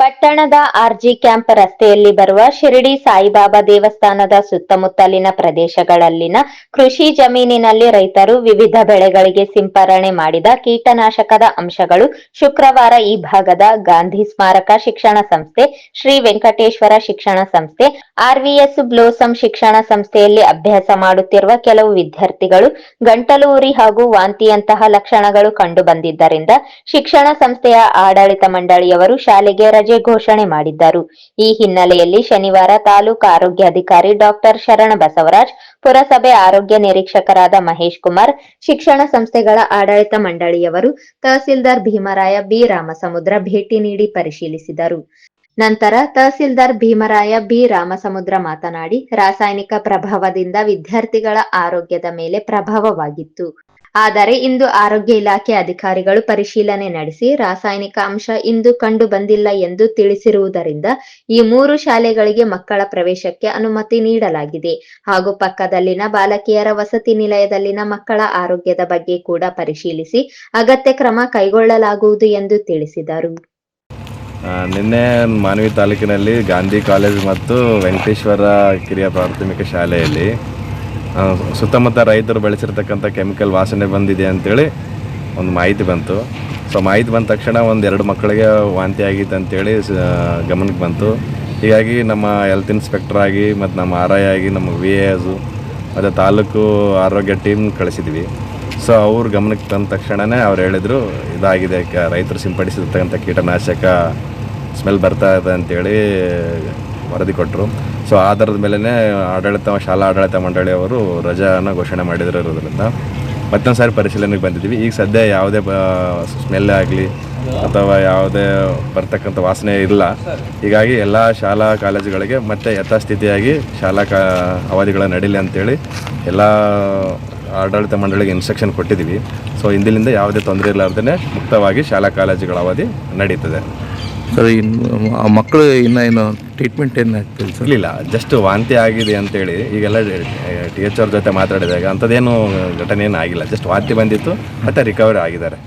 ಪಟ್ಟಣದ ಆರ್ಜಿ ಕ್ಯಾಂಪ್ ರಸ್ತೆಯಲ್ಲಿ ಬರುವ ಶಿರಡಿ ಸಾಯಿಬಾಬಾ ದೇವಸ್ಥಾನದ ಸುತ್ತಮುತ್ತಲಿನ ಪ್ರದೇಶಗಳಲ್ಲಿನ ಕೃಷಿ ಜಮೀನಿನಲ್ಲಿ ರೈತರು ವಿವಿಧ ಬೆಳೆಗಳಿಗೆ ಸಿಂಪರಣೆ ಮಾಡಿದ ಕೀಟನಾಶಕದ ಅಂಶಗಳು ಶುಕ್ರವಾರ ಈ ಭಾಗದ ಗಾಂಧಿ ಸ್ಮಾರಕ ಶಿಕ್ಷಣ ಸಂಸ್ಥೆ, ಶ್ರೀ ವೆಂಕಟೇಶ್ವರ ಶಿಕ್ಷಣ ಸಂಸ್ಥೆ ಆರ್ವಿಎಸ್ ಬ್ಲೋಸಂ ಶಿಕ್ಷಣ ಸಂಸ್ಥೆಯಲ್ಲಿ ಅಭ್ಯಾಸ ಮಾಡುತ್ತಿರುವ ಕೆಲವು ವಿದ್ಯಾರ್ಥಿಗಳು ಗಂಟಲು ಉರಿ ಹಾಗೂ ವಾಂತಿಯಂತಹ ಲಕ್ಷಣಗಳು ಕಂಡುಬಂದಿದ್ದರಿಂದ ಶಿಕ್ಷಣ ಸಂಸ್ಥೆಯ ಆಡಳಿತ ಮಂಡಳಿಯವರು ಶಾಲೆಗೆ ರಜೆ ಘೋಷಣೆ ಮಾಡಿದ್ದರು. ಈ ಹಿನ್ನೆಲೆಯಲ್ಲಿ ಶನಿವಾರ ತಾಲೂಕು ಆರೋಗ್ಯಾಧಿಕಾರಿ ಡಾಕ್ಟರ್ ಶರಣ ಬಸವರಾಜ್, ಪುರಸಭೆ ಆರೋಗ್ಯ ನಿರೀಕ್ಷಕರಾದ ಮಹೇಶ್ ಕುಮಾರ್, ಶಿಕ್ಷಣ ಸಂಸ್ಥೆಗಳ ಆಡಳಿತ ಮಂಡಳಿಯವರು, ತಹಸೀಲ್ದಾರ್ ಭೀಮರಾಯ ಬಿ. ರಾಮಸಮುದ್ರ ಭೇಟಿ ನೀಡಿ ಪರಿಶೀಲಿಸಿದರು. ನಂತರ ತಹಸೀಲ್ದಾರ್ ಭೀಮರಾಯ ಬಿ. ರಾಮಸಮುದ್ರ ಮಾತನಾಡಿ, ರಾಸಾಯನಿಕ ಪ್ರಭಾವದಿಂದ ವಿದ್ಯಾರ್ಥಿಗಳ ಆರೋಗ್ಯದ ಮೇಲೆ ಪ್ರಭಾವವಾಗಿತ್ತು. ಆದರೆ ಇಂದು ಆರೋಗ್ಯ ಇಲಾಖೆ ಅಧಿಕಾರಿಗಳು ಪರಿಶೀಲನೆ ನಡೆಸಿ ರಾಸಾಯನಿಕ ಅಂಶ ಇಂದು ಕಂಡು ಬಂದಿಲ್ಲ ಎಂದು ತಿಳಿಸಿರುವುದರಿಂದ ಈ ಮೂರು ಶಾಲೆಗಳಿಗೆ ಮಕ್ಕಳ ಪ್ರವೇಶಕ್ಕೆ ಅನುಮತಿ ನೀಡಲಾಗಿದೆ. ಹಾಗೂ ಪಕ್ಕದಲ್ಲಿನ ಬಾಲಕಿಯರ ವಸತಿ ನಿಲಯದಲ್ಲಿನ ಮಕ್ಕಳ ಆರೋಗ್ಯದ ಬಗ್ಗೆ ಕೂಡ ಪರಿಶೀಲಿಸಿ ಅಗತ್ಯ ಕ್ರಮ ಕೈಗೊಳ್ಳಲಾಗುವುದು ಎಂದು ತಿಳಿಸಿದರು. ನಿನ್ನೆ ಮಾನವಿ ತಾಲೂಕಿನಲ್ಲಿ ಗಾಂಧಿ ಕಾಲೇಜ್ ಮತ್ತು ವೆಂಕಟೇಶ್ವರ ಕಿರಿಯ ಪ್ರಾಥಮಿಕ ಶಾಲೆಯಲ್ಲಿ ಸುತ್ತಮುತ್ತ ರೈತರು ಬೆಳೆಸಿರ್ತಕ್ಕಂಥ ಕೆಮಿಕಲ್ ವಾಸನೆ ಬಂದಿದೆ ಅಂತೇಳಿ ಒಂದು ಮಾಹಿತಿ ಬಂತು. ಸೊ ಮಾಹಿತಿ ಬಂದ ತಕ್ಷಣ ಒಂದು ಎರಡು ಮಕ್ಕಳಿಗೆ ವಾಂತಿ ಆಗಿತ್ತು ಅಂತೇಳಿ ಗಮನಕ್ಕೆ ಬಂತು. ಹೀಗಾಗಿ ನಮ್ಮ ಹೆಲ್ತ್ ಇನ್ಸ್ಪೆಕ್ಟರ್ ಆಗಿ ಮತ್ತು ನಮ್ಮ ಆರ್ ಐ ಆಗಿ ನಮ್ಮ ವಿ ಎಸು ಮತ್ತು ತಾಲೂಕು ಆರೋಗ್ಯ ಟೀಮ್ ಕಳಿಸಿದ್ವಿ. ಸೊ ಅವ್ರ ಗಮನಕ್ಕೆ ತಂದ ತಕ್ಷಣವೇ ಅವ್ರು ಹೇಳಿದರು, ಇದಾಗಿದೆ ರೈತರು ಸಿಂಪಡಿಸಿರ್ತಕ್ಕಂಥ ಕೀಟನಾಶಕ ಸ್ಮೆಲ್ ಬರ್ತಾ ಇದೆ ಅಂತೇಳಿ ವರದಿ ಕೊಟ್ಟರು ಸೊ ಆಧಾರದ ಮೇಲೇ ಆಡಳಿತ, ಶಾಲಾ ಆಡಳಿತ ಮಂಡಳಿಯವರು ರಜಾನ ಘೋಷಣೆ ಮಾಡಿದಿರೋದ್ರಿಂದ ಮತ್ತೊಂದು ಸಾರಿ ಪರಿಶೀಲನೆಗೆ ಬಂದಿದ್ದೀವಿ. ಈಗ ಸದ್ಯ ಯಾವುದೇ ಸ್ಮೆಲ್ ಆಗಲಿ ಅಥವಾ ಯಾವುದೇ ಬರ್ತಕ್ಕಂಥ ವಾಸನೆ ಇಲ್ಲ. ಹೀಗಾಗಿ ಎಲ್ಲ ಶಾಲಾ ಕಾಲೇಜುಗಳಿಗೆ ಮತ್ತೆ ಯಥಾಸ್ಥಿತಿಯಾಗಿ ಶಾಲಾ ಕಾ, ಅವಧಿಗಳ ನಡೀಲಿ ಅಂತೇಳಿ ಎಲ್ಲ ಆಡಳಿತ ಮಂಡಳಿಗೆ ಇನ್ಸ್ಟ್ರಕ್ಷನ್ ಕೊಟ್ಟಿದ್ದೀವಿ. ಸೊ ಇಂದಿಲಿಂದ ಯಾವುದೇ ತೊಂದರೆ ಇರಲಾರ್ದೇ ಮುಕ್ತವಾಗಿ ಶಾಲಾ ಕಾಲೇಜುಗಳ ಅವಧಿ ನಡೀತದೆ. ಸರ್ ಮಕ್ಕಳು ಇನ್ನ ಏನು ಟ್ರೀಟ್ಮೆಂಟ್ ಏನು ಆಗ್ತಿಲ್ಲ ಇರಲಿಲ್ಲ ಜಸ್ಟ್ ವಾಂತಿ ಆಗಿದೆ ಅಂತೇಳಿ ಈಗೆಲ್ಲ ಟಿ ಎಚ್ ಅವ್ರ ಜೊತೆ ಮಾತಾಡಿದಾಗ ಅಂಥದ್ದೇನು ಘಟನೆ ಏನು ಆಗಿಲ್ಲ ಜಸ್ಟ್ ವಾಂತಿ ಬಂದಿತ್ತು ಮತ್ತೆ ರಿಕವರಿ ಆಗಿದ್ದಾರೆ